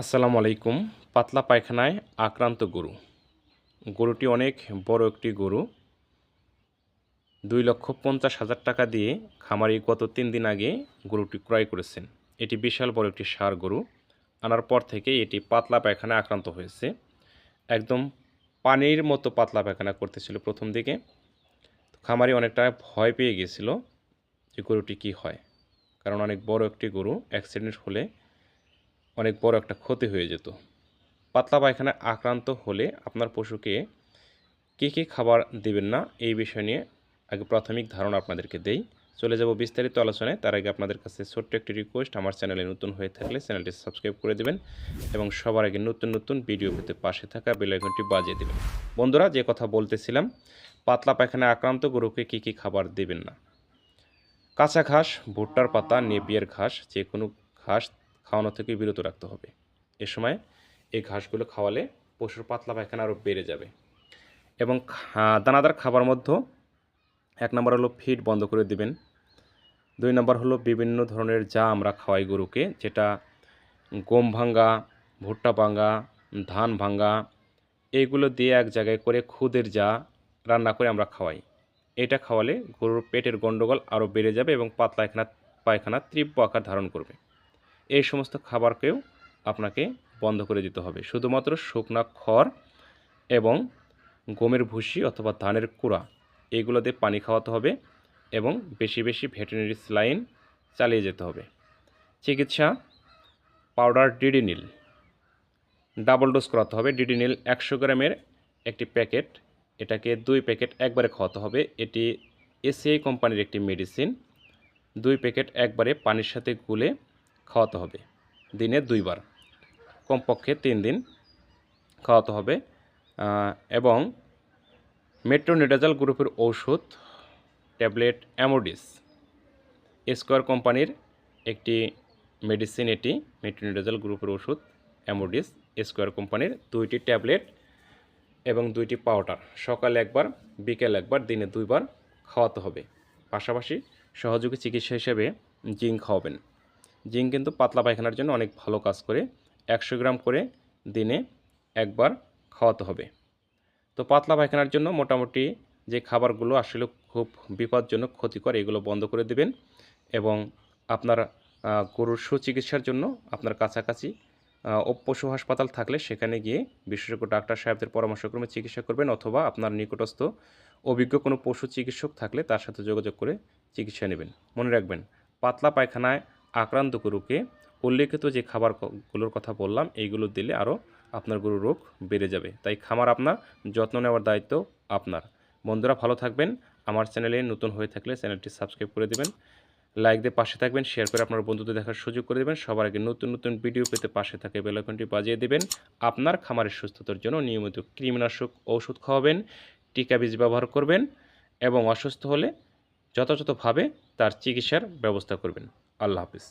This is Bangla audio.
আসসালামু আলাইকুম। পাতলা পায়খানায় আক্রান্ত গরু। গরুটি অনেক বড় একটি গরু। দুই লক্ষ পঞ্চাশ হাজার টাকা দিয়ে খামারি গত তিন দিন আগে গরুটি ক্রয় করেছেন। এটি বিশাল বড় একটি সার গরু। আনার পর থেকে এটি পাতলা পায়খানায় আক্রান্ত হয়েছে। একদম পানির মতো পাতলা পায়খানা করতেছিল প্রথম দিকে। খামারি অনেকটা ভয় পেয়ে গেছিল যে গরুটি কী হয়। কারণ অনেক বড় একটি গরু, অ্যাক্সিডেন্ট হলে অনেক বড় একটা ক্ষতি হয়ে যেত। পাতলা পায়খানায় আক্রান্ত হলে আপনার পশুকে কী কী খাবার দেবেন না, এই বিষয় নিয়ে আগে প্রাথমিক ধারণা আপনাদেরকে দেই। চলে যাব বিস্তারিত আলোচনায়। তার আগে আপনাদের কাছে ছোট্ট একটি রিকোয়েস্ট আমার চ্যানেলে নতুন হয়ে থাকলে চ্যানেলটি সাবস্ক্রাইব করে দেবেন এবং সবার আগে নতুন নতুন ভিডিও পেতে পাশে থাকা বেল আইকনটি বাজিয়ে দেবেন। বন্ধুরা, যে কথা বলতেছিলাম, পাতলা পায়খানায় আক্রান্ত গরুকে কী কী খাবার দেবেন না? কাঁচা ঘাস, ভুট্টার পাতা, নেপিয়ার ঘাস যে কোনো ঘাস খাওয়ানো থেকে বিরত রাখতে হবে। এ সময় এই ঘাসগুলো খাওয়ালে পশুর পাতলা পায়খানা আরও বেড়ে যাবে। এবং দানাদার খাবার মধ্যে এক নম্বর হলো ফিড বন্ধ করে দিবেন। দুই নম্বর হলো বিভিন্ন ধরনের যা আমরা খাওয়াই গরুকে, যেটা গম ভাঙ্গা, ভুট্টা ভাঙ্গা, ধান ভাঙ্গা এইগুলো দিয়ে এক জায়গায় করে খুদের যা রান্না করে আমরা খাওয়াই। এটা খাওয়ালে গরুর পেটের গণ্ডগোল আরও বেড়ে যাবে এবং পাতলা পায়খানা তীব্র আকার ধারণ করবে। এই সমস্ত খাবারকেও আপনাকে বন্ধ করে দিতে হবে। শুধুমাত্র শুকনা খড় এবং গমের ভুসি অথবা ধানের কুড়া এইগুলো দিয়ে পানি খাওয়াতে হবে এবং বেশি বেশি ভেটেরিনারি স্লাইন চালিয়ে যেতে হবে। চিকিৎসা পাউডার ডিডিনিল, ডাবল ডোজ করাতে হবে। ডিডিনিল একশো গ্রামের একটি প্যাকেট, এটাকে দুই প্যাকেট একবারে খাওয়াতে হবে। এটি এসিআই কোম্পানির একটি মেডিসিন। দুই প্যাকেট একবারে পানির সাথে গুলে খাওয়াতে হবে। দিনে দুইবার। কমপক্ষে তিন দিন খাওয়াতে হবে। এবং মেট্রোনিডাজাল গ্রুপের ঔষধ, ট্যাবলেট, অ্যামোডিস স্কোয়ার কোম্পানির একটি মেডিসিন, এটি মেট্রোনিডাজাল গ্রুপের ওষুধ অ্যামোডিস স্কোয়ার কোম্পানির দুইটি ট্যাবলেট এবং দুইটি পাউডার। সকালে একবার, বিকেল একবার, দিনে দুইবার খাওয়াতে হবে। পাশাপাশি সহযোগী চিকিৎসা হিসেবে জিঙ্ক খাওয়াবেন। জিঙ্ক কিন্তু পাতলা পায়খানার জন্য অনেক ভালো কাজ করে। একশো গ্রাম করে দিনে একবার খাওয়াতে হবে। তো পাতলা পায়খানার জন্য মোটামুটি যে খাবারগুলো আসলে খুব বিপজ্জনক, ক্ষতিকর, এগুলো বন্ধ করে দেবেন এবং আপনার গরুর সুচিকিৎসার জন্য আপনার কাছাকাছি পশু হাসপাতাল থাকলে সেখানে গিয়ে বিশেষজ্ঞ, ডাক্তার সাহেবদের পরামর্শক্রমে চিকিৎসা করবেন অথবা আপনার নিকটস্থ অভিজ্ঞ কোনো পশু চিকিৎসক থাকলে তার সাথে যোগাযোগ করে চিকিৎসা নেবেন। মনে রাখবেন, পাতলা পায়খানায় আক্রান্ত গরুকে উল্লেখিত যে খাবারগুলোর কথা বললাম, এইগুলো দিলে আরও আপনার গরুর রোগ বেড়ে যাবে। তাই খামার আপনার, যত্ন নেওয়ার দায়িত্ব আপনার। বন্ধুরা ভালো থাকবেন। আমার চ্যানেলে নতুন হয়ে থাকলে চ্যানেলটি সাবস্ক্রাইব করে দেবেন। লাইক দিয়ে পাশে থাকবেন শেয়ার করে আপনার বন্ধুদের দেখার সুযোগ করে দেবেন। সবার আগে নতুন নতুন ভিডিও পেতে পাশে থাকে বেলাইকনটি বাজিয়ে দেবেন। আপনার খামারের সুস্থতার জন্য নিয়মিত কৃমিনাশক ঔষধ খাওয়াবেন, টিকা বীজ ব্যবহার করবেন এবং অসুস্থ হলে যথাযথভাবে তার চিকিৎসার ব্যবস্থা করবেন। আল্লাহ হাফিজ